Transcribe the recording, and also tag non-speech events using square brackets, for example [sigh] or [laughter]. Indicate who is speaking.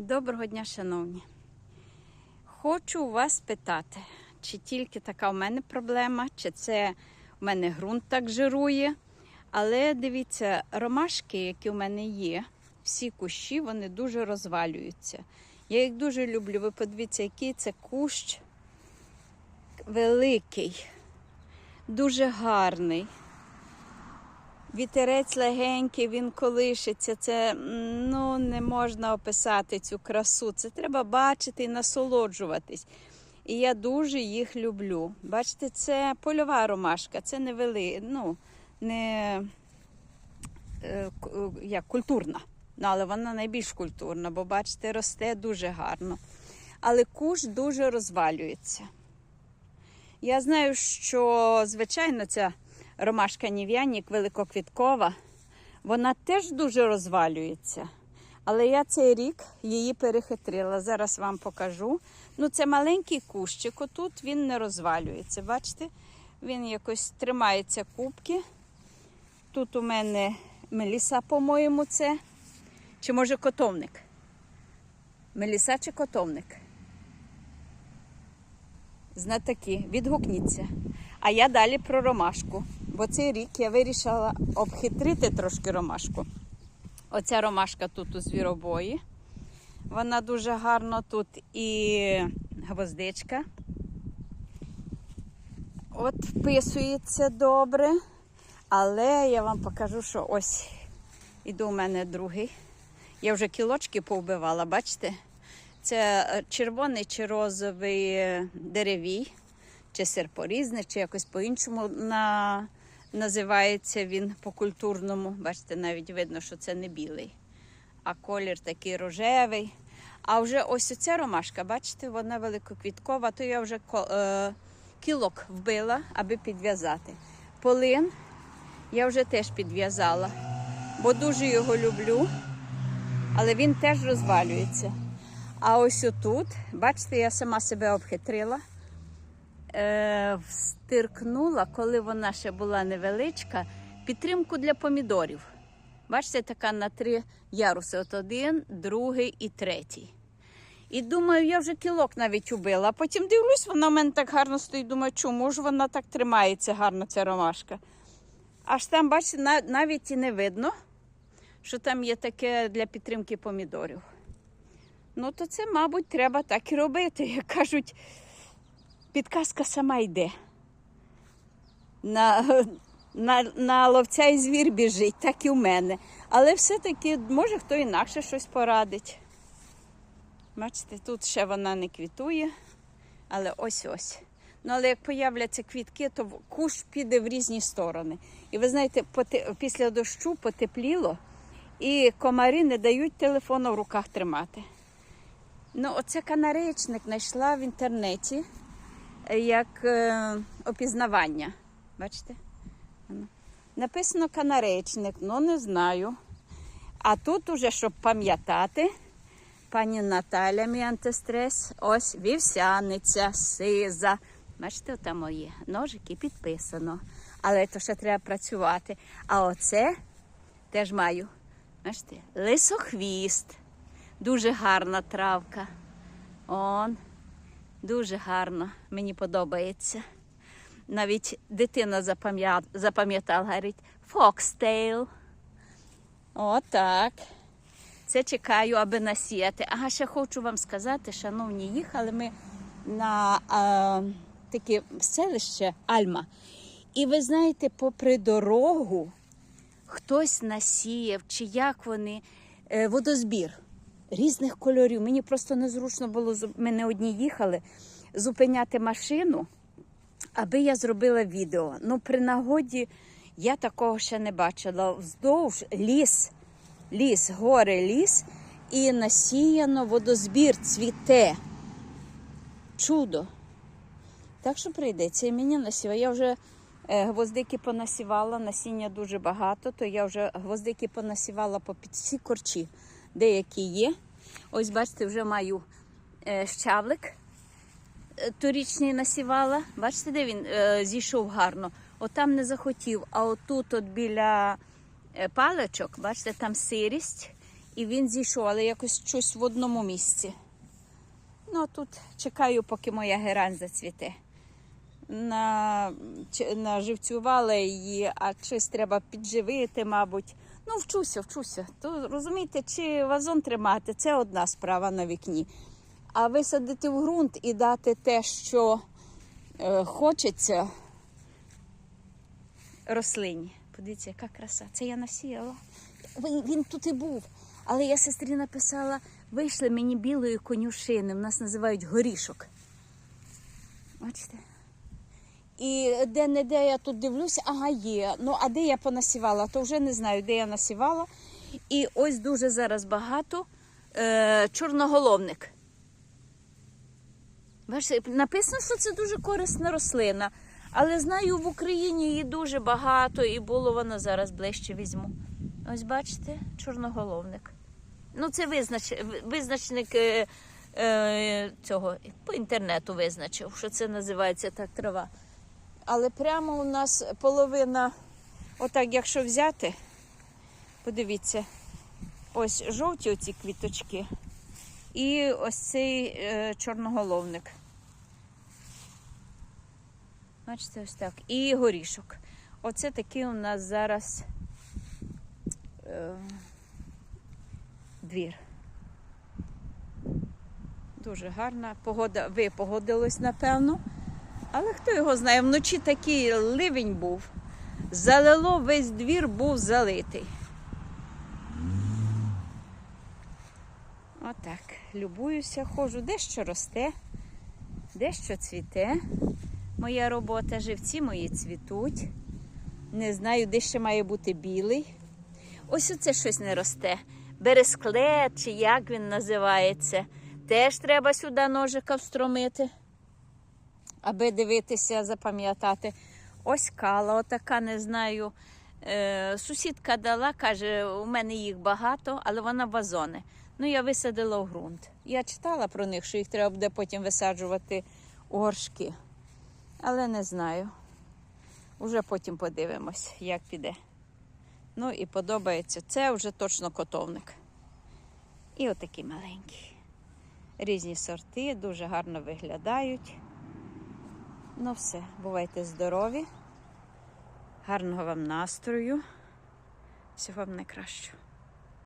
Speaker 1: Доброго дня, шановні. Хочу вас питати, чи тільки така в мене проблема, чи це в мене ґрунт так жирує. Але дивіться, ромашки, які в мене є, всі кущі, вони дуже розвалюються. Я їх дуже люблю. Ви подивіться, який це кущ великий, дуже гарний. Вітерець легенький, він колишиться. Це ну, не можна описати цю красу. Це треба бачити і насолоджуватись. І я дуже їх люблю. Бачите, це польова ромашка, це не вели, ну, не е, е, як, культурна. Ну, але вона найбільш культурна, бо бачите, росте дуже гарно. Але куш дуже розвалюється. Я знаю, що, звичайно, ця ромашка нів'янік великоквіткова, вона теж дуже розвалюється. Але я цей рік її перехитрила. Зараз вам покажу. Ну, це маленький кущик, отут він не розвалюється. Бачите? Він якось тримається кубки. Тут у мене меліса, по-моєму, це. Чи може котовник? Меліса чи котовник? Знатоки, відгукніться. А я далі про ромашку. Бо цей рік я вирішила обхитрити трошки ромашку. Оця ромашка тут у звіробої. Вона дуже гарно тут і гвоздичка. От вписується добре. Але я вам покажу, що ось іду у мене другий. Я вже кілочки повбивала, бачите? Це червоний чи розовий деревій, чи серпорізний, чи якось по-іншому на... називається він по-культурному. Бачите, навіть видно, що це не білий, а колір такий рожевий. А вже ось оця ромашка, бачите, вона великоквіткова, то я вже е, кілок вбила, аби підв'язати. Полин я вже теж підв'язала, бо дуже його люблю, але він теж розвалюється. А ось отут, бачите, я сама себе обхитрила. Е, встиркнула, коли вона ще була невеличка, підтримку для помідорів. Бачите, така на три яруси: от один, другий і третій. І думаю, я вже кілок навіть убила. Потім дивлюсь, вона в мене так гарно стоїть. Думаю, чому ж вона так тримається гарно, ця ромашка. Аж там, бачите, навіть і не видно, що там є таке для підтримки помідорів. Ну, то це, мабуть, треба так і робити. [laughs] Як кажуть, підказка сама йде. На, на, на ловця і звір біжить, так і в мене. Але все-таки, може, хто інакше щось порадить. Бачите, тут ще вона не квітує, але ось-ось. Ну, але як появляться квітки, то кущ піде в різні сторони. І ви знаєте, поте- після дощу потепліло, і комарі не дають телефону в руках тримати. Ну, оце канареєчник знайшла в інтернеті як е, опізнавання. Бачите? Написано канареєчник, ну не знаю. А тут уже, щоб пам'ятати, пані Наталя, мій антистрес, ось вівсяниця, сиза. Бачите, там мої ножики підписано. Але то ще треба працювати. А оце теж маю. Бачите, лисохвіст. Дуже гарна травка. Он. Дуже гарно. Мені подобається. Навіть дитина запам'ятала, говорить, фокстейл. Отак. Це чекаю, аби насіяти. Ага, ще хочу вам сказати, шановні, їхали ми на а, таке селище Альма. І ви знаєте, попри дорогу хтось насіяв, чи як вони, е, водозбір різних кольорів. Мені просто незручно було, ми не одні їхали, зупиняти машину, аби я зробила відео. Ну, при нагоді я такого ще не бачила. Вздовж ліс, ліс, гори, ліс, і насіяно водозбір цвіте. Чудо. Так що прийдеться і мені насівати. Я вже е, гвоздики понасівала, насіння дуже багато, то я вже гвоздики понасівала по всі корчі, деякі є. Ось, бачите, вже маю е, щавлик е, торічний насівала. Бачите, де він е, зійшов гарно. Отам не захотів, а отут, от біля паличок, бачите, там сирість. І він зійшов, але якось щось в одному місці. Ну, а тут чекаю, поки моя герань зацвіте. На, наживцювала її, а щось треба підживити, мабуть. Ну, вчуся, вчуся. То розумієте, чи вазон тримати це одна справа на вікні. А висадити в ґрунт і дати те, що е, хочеться рослині. Подивіться, яка краса. Це я насіяла. Він, він тут і був. Але я сестрі написала: вийшли мені білої конюшини. В нас називають горішок. Бачите? І де-не-де я тут дивлюся, ага, є. Ну, а де я понасівала, то вже не знаю, де я насівала. І ось дуже зараз багато е, чорноголовник. Написано, що це дуже корисна рослина. Але знаю, в Україні її дуже багато, і було воно зараз ближче візьму. Ось бачите, чорноголовник. Ну, це визнач, визначник е, е, цього по інтернету визначив, що це називається так трава. Але прямо у нас половина, отак, якщо взяти, подивіться, ось жовті оці квіточки і ось цей е, чорноголовник. Бачите, ось так. І горішок. Оце такий у нас зараз е, двір. Дуже гарна погода. Ви погодились, напевно. Але хто його знає, вночі такий ливень був. Залило, весь двір був залитий. Отак. Любуюся, ходжу, дещо росте, дещо цвіте. Моя робота, живці мої цвітуть. Не знаю, де ще має бути білий. Ось оце щось не росте. Бересклет, чи як він називається. Теж треба сюди ножика встромити, аби дивитися, запам'ятати. Ось кала, отака, не знаю. Е, сусідка дала, каже, у мене їх багато, але вона вазони. Ну, я висадила в ґрунт. Я читала про них, що їх треба буде потім висаджувати у горшки. Але не знаю. Уже потім подивимось, як піде. Ну і подобається. Це вже точно котовник. І отакі маленькі. Різні сорти, дуже гарно виглядають. Ну все, бувайте здорові, гарного вам настрою. Всього вам найкращого.